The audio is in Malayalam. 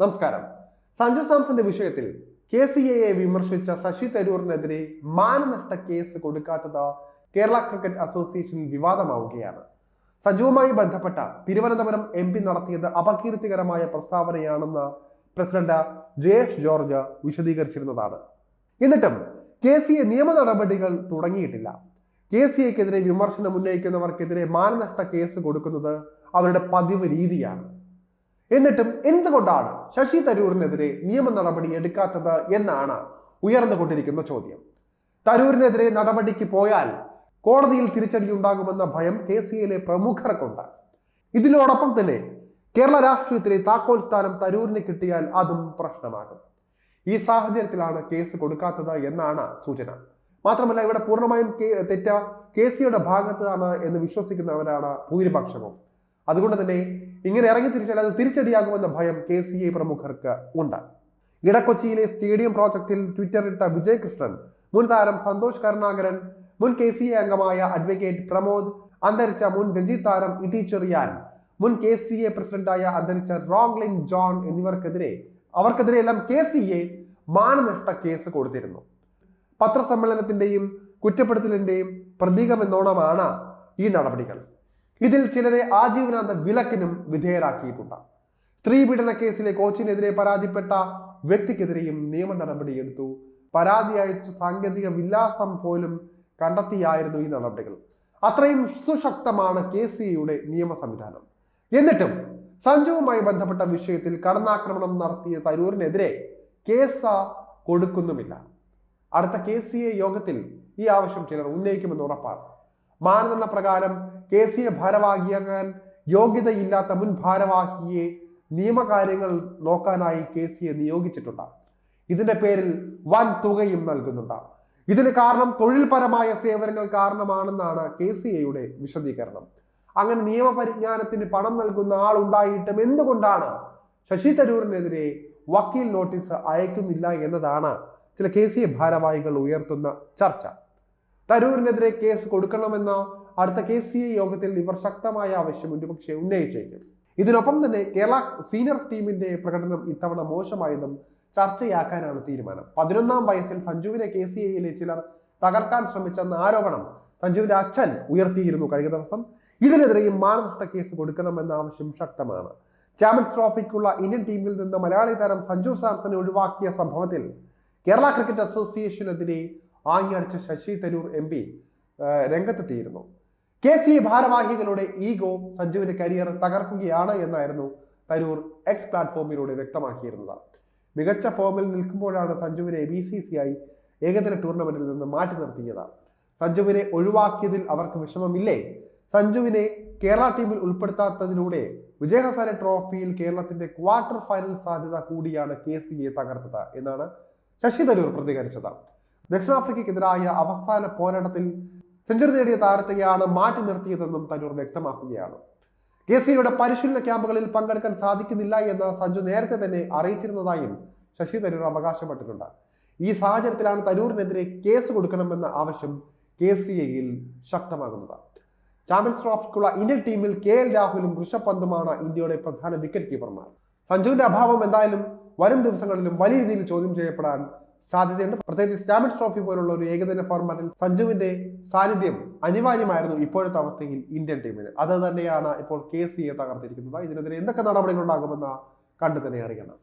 നമസ്കാരം. സഞ്ജു സാംസന്റെ വിഷയത്തിൽ കെ സി എയെ വിമർശിച്ച ശശി തരൂറിനെതിരെ മാനനഷ്ട കേസ് കൊടുക്കാത്തത് കേരള ക്രിക്കറ്റ് അസോസിയേഷൻ വിവാദമാവുകയാണ്. സഞ്ജുവുമായി ബന്ധപ്പെട്ട തിരുവനന്തപുരം എം പി നടത്തിയത് അപകീർത്തികരമായ പ്രസ്താവനയാണെന്ന് പ്രസിഡന്റ് ജയേഷ് ജോർജ് വിശദീകരിച്ചിരുന്നതാണ്. എന്നിട്ടും കെ സി എ നിയമ നടപടികൾ തുടങ്ങിയിട്ടില്ല. കെ സി എക്കെതിരെ വിമർശനം ഉന്നയിക്കുന്നവർക്കെതിരെ മാനനഷ്ട കേസ് കൊടുക്കുന്നത് അവരുടെ പതിവ് രീതിയാണ്. എന്നിട്ടും എന്തുകൊണ്ടാണ് ശശി തരൂരിനെതിരെ നിയമ നടപടി എടുക്കാത്തത് എന്നാണ് ഉയർന്നുകൊണ്ടിരിക്കുന്ന ചോദ്യം. തരൂരിനെതിരെ നടപടിക്ക് പോയാൽ കോടതിയിൽ തിരിച്ചടി ഉണ്ടാകുമെന്ന ഭയം കെ സി എയിലെ പ്രമുഖർക്കുണ്ട്. ഇതിനോടൊപ്പം തന്നെ കേരള രാഷ്ട്രീയത്തിലെ താക്കോൽ സ്ഥാനം തരൂരിന് കിട്ടിയാൽ അതും പ്രശ്നമാകും. ഈ സാഹചര്യത്തിലാണ് കേസ് കൊടുക്കാത്തത് എന്നാണ് സൂചന. മാത്രമല്ല ഇവിടെ പൂർണമായും തെറ്റ കെ സിയുടെ ഭാഗത്താണ് എന്ന് വിശ്വസിക്കുന്നവരാണ് ഭൂരിപക്ഷവും. അതുകൊണ്ട് തന്നെ ഇങ്ങനെ ഇറങ്ങി തിരിച്ചാൽ അത് തിരിച്ചടിയാകുമെന്ന ഭയം കെ സി ഐ പ്രമുഖർക്ക് ഉണ്ട്. ഇടക്കൊച്ചിയിലെ സ്റ്റേഡിയം പ്രോജക്റ്റിൽ ട്വിറ്ററിട്ട വിജയ് കൃഷ്ണൻ മുൻ താരം സന്തോഷ് കരുണാകരൻ മുൻ കെ സി ഐ അംഗമായ അഡ്വക്കേറ്റ് പ്രമോദ് അന്തരിച്ച മുൻ രഞ്ജി താരം ഇടി ചെറിയാൻ മുൻ കെ സി എ പ്രസിഡന്റായ അന്തരിച്ച റോങ്ലിൻ ജോൺ എന്നിവർക്കെതിരെ അവർക്കെതിരെ എല്ലാം കെ സി എ മാനനഷ്ട കേസ് കൊടുത്തിരുന്നു. പത്രസമ്മേളനത്തിന്റെയും കുറ്റപ്പെടുത്തലിന്റെയും പ്രതീകമെന്നോണമാണ് ഈ നടപടികൾ. ഇതിൽ ചിലരെ ആജീവനാന്ത വിലക്കിനും വിധേയരാക്കിയിട്ടുണ്ട്. സ്ത്രീ പീഡന കേസിലെ കോച്ചിനെതിരെ പരാതിപ്പെട്ട വ്യക്തിക്കെതിരെയും നിയമ നടപടിയെടുത്തു പരാതി അയച്ച സാങ്കേതിക വിലാസം പോലും കണ്ടെത്തിയായിരുന്നു ഈ നടപടികൾ. അത്രയും സുശക്തമാണ് കെ സി യുടെ നിയമ സംവിധാനം. എന്നിട്ടും സഞ്ജുവുമായി ബന്ധപ്പെട്ട വിഷയത്തിൽ കടന്നാക്രമണം നടത്തിയ തരൂരിനെതിരെ കേസ് കൊടുക്കുന്നുമില്ല. അടുത്ത കെ സി എ യോഗത്തിൽ ഈ ആവശ്യം ചിലർ ഉന്നയിക്കുമെന്ന് ഉറപ്പാണ്. മാനദണ്ഡ പ്രകാരം കെ സി എ ഭാരവാഹിയാകാൻ യോഗ്യതയില്ലാത്ത മുൻ ഭാരവാഹിയെ നിയമകാര്യങ്ങൾ നോക്കാനായി കെ സി എ നിയോഗിച്ചിട്ടുണ്ട്. ഇതിന്റെ പേരിൽ വൻ തുകയും നൽകുന്നുണ്ട്. ഇതിന് കാരണം തൊഴിൽപരമായ സേവനങ്ങൾ കാരണമാണെന്നാണ് കെ സി എയുടെ വിശദീകരണം. അങ്ങനെ നിയമപരിജ്ഞാനത്തിന് പണം നൽകുന്ന ആൾ ഉണ്ടായിട്ടും എന്തുകൊണ്ടാണ് ശശി തരൂരിനെതിരെ വക്കീൽ നോട്ടീസ് അയക്കുന്നില്ല എന്നതാണ് ചില കെ സി ഭാരവാഹികൾ ഉയർത്തുന്ന ചർച്ച. തരൂരിനെതിരെ കേസ് കൊടുക്കണമെന്ന അടുത്ത കെ സി ഐ യോഗത്തിൽ ഇവർ ശക്തമായ ആവശ്യം ഒരുപക്ഷെ ഉന്നയിച്ചേക്കും. ഇതിനൊപ്പം തന്നെ കേരള സീനിയർ ടീമിന്റെ പ്രകടനം ഇത്തവണ മോശമായതും ചർച്ചയാക്കാനാണ് തീരുമാനം. പതിനൊന്നാം വയസ്സിൽ സഞ്ജുവിനെ കെ സി ഐയിലെ ചിലർ തകർക്കാൻ ശ്രമിച്ചെന്ന ആരോപണം സഞ്ജുവിന്റെ അച്ഛൻ ഉയർത്തിയിരുന്നു കഴിഞ്ഞ ദിവസം. ഇതിനെതിരെയും മാനനഷ്ട കേസ് കൊടുക്കണമെന്ന ആവശ്യം ശക്തമാണ്. ചാമ്പ്യൻസ് ട്രോഫിക്കുള്ള ഇന്ത്യൻ ടീമിൽ നിന്ന് മലയാളി താരം സഞ്ജു സാംസനെ ഒഴിവാക്കിയ സംഭവത്തിൽ കേരള ക്രിക്കറ്റ് അസോസിയേഷനെതിരെ ആഞ്ഞടിച്ച ശശി തരൂർ എം പി രംഗത്തെത്തിയിരുന്നു. കെ സി ഭാരവാഹികളുടെ ഈഗോ സഞ്ജുവിന്റെ കരിയർ തകർക്കുകയാണ് എന്നായിരുന്നു തരൂർ എക്സ് പ്ലാറ്റ്ഫോമിലൂടെ വ്യക്തമാക്കിയിരുന്നത്. മികച്ച ഫോമിൽ നിൽക്കുമ്പോഴാണ് സഞ്ജുവിനെ ബി സി സി ഐ ഏകദിന ടൂർണമെന്റിൽ നിന്ന് മാറ്റി നിർത്തിയത്. സഞ്ജുവിനെ ഒഴിവാക്കിയതിൽ അവർക്ക് വിഷമമില്ലേ? സഞ്ജുവിനെ കേരള ടീമിൽ ഉൾപ്പെടുത്താത്തതിലൂടെ വിജയ ഹസാരെ ട്രോഫിയിൽ കേരളത്തിന്റെ ക്വാർട്ടർ ഫൈനൽ സാധ്യത കൂടിയാണ് കെ സി എ തകർത്തത് എന്നാണ് ശശി തരൂർ പ്രതികരിച്ചത്. ദക്ഷിണാഫ്രിക്കയ്ക്കെതിരായ അവസാന പോരാട്ടത്തിൽ സെഞ്ചുറി നേടിയ താരത്തെയാണ് മാറ്റി നിർത്തിയതെന്നും തരൂർ വ്യക്തമാക്കുകയാണ്. കെ സിയുടെ പരിശീലന ക്യാമ്പുകളിൽ പങ്കെടുക്കാൻ സാധിക്കുന്നില്ല എന്ന് സഞ്ജു നേരത്തെ തന്നെ അറിയിച്ചിരുന്നതായും ശശി തരൂർ അവകാശപ്പെട്ടിട്ടുണ്ട്. ഈ സാഹചര്യത്തിലാണ് തരൂരിനെതിരെ കേസ് കൊടുക്കണമെന്ന ആവശ്യം കെ സി എയിൽ ശക്തമാകുന്നത്. ചാമ്പ്യൻസ് ട്രോഫിക്കുള്ള ഇന്ത്യൻ ടീമിൽ കെ എൽ രാഹുലും ഋഷഭ് പന്തുമാണ് ഇന്ത്യയുടെ പ്രധാന വിക്കറ്റ് കീപ്പർമാർ. സഞ്ജുവിന്റെ അഭാവം എന്തായാലും വരും ദിവസങ്ങളിലും വലിയ രീതിയിൽ ചോദ്യം ചെയ്യപ്പെടാൻ സാധ്യതയുണ്ട്. പ്രത്യേകിച്ച് സ്റ്റാമിഡ് ട്രോഫി പോലുള്ള ഒരു ഏകദിന ഫോർമാറ്റിൽ സഞ്ജുവിന്റെ സാന്നിധ്യം അനിവാര്യമായിരുന്നു ഇപ്പോഴത്തെ അവസ്ഥയിൽ ഇന്ത്യൻ ടീമിന്. അത് തന്നെയാണ് ഇപ്പോൾ കെ സിയെ തകർത്തിരിക്കുന്നത്. ഇതിനെതിരെ എന്തൊക്കെ നടപടികൾ ഉണ്ടാകുമെന്ന് കണ്ടു തന്നെ അറിയണം.